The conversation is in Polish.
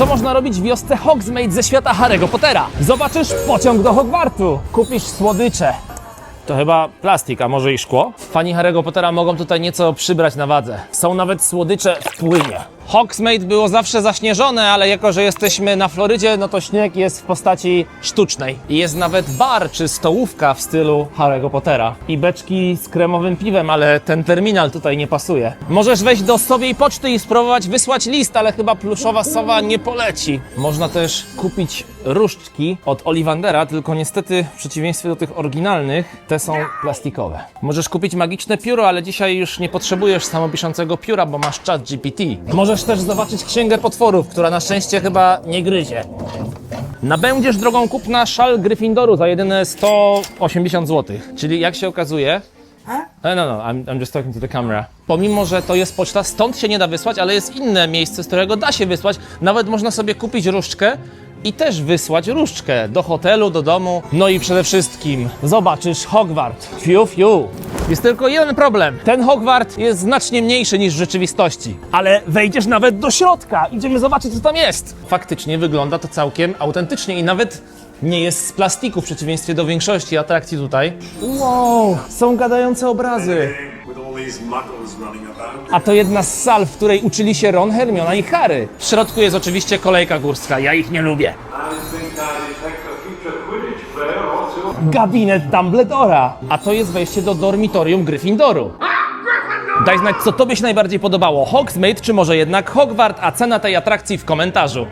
Co można robić w wiosce Hogsmeade ze świata Harry'ego Pottera? Zobaczysz pociąg do Hogwartu, kupisz słodycze. To chyba plastik, a może i szkło? Fani Harry'ego Pottera mogą tutaj nieco przybrać na wadze. Są nawet słodycze w płynie. Hogsmeade było zawsze zaśnieżone, ale jako, że jesteśmy na Florydzie, no to śnieg jest w postaci sztucznej. I jest nawet bar czy stołówka w stylu Harry'ego Pottera. I beczki z kremowym piwem, ale ten terminal tutaj nie pasuje. Możesz wejść do sowiej poczty i spróbować wysłać list, ale chyba pluszowa sowa nie poleci. Można też kupić różdżki od Ollivandera, tylko niestety w przeciwieństwie do tych oryginalnych, te są plastikowe. Możesz kupić magiczne pióro, ale dzisiaj już nie potrzebujesz samopiszącego pióra, bo masz chat GPT. Możesz też zobaczyć księgę potworów, która na szczęście chyba nie gryzie. Nabędziesz drogą kupna szal Gryffindoru za jedyne 180 zł. Czyli jak się okazuje. No, no, no, I'm, I'm just talking to the camera. Pomimo, że to jest poczta, stąd się nie da wysłać, ale jest inne miejsce, z którego da się wysłać. Nawet można sobie kupić różdżkę i też wysłać różdżkę do hotelu, do domu. No i przede wszystkim zobaczysz Hogwart. Fiu, fiu. Jest tylko jeden problem. Ten Hogwart jest znacznie mniejszy niż w rzeczywistości. Ale wejdziesz nawet do środka. Idziemy zobaczyć, co tam jest. Faktycznie wygląda to całkiem autentycznie i nawet nie jest z plastiku w przeciwieństwie do większości atrakcji tutaj. Wow, są gadające obrazy. A to jedna z sal, w której uczyli się Ron, Hermiona i Harry. W środku jest oczywiście kolejka górska, ja ich nie lubię. Gabinet Dumbledora. A to jest wejście do dormitorium Gryffindoru. Daj znać, co tobie się najbardziej podobało, Hogsmeade czy może jednak Hogwart, a cena tej atrakcji w komentarzu.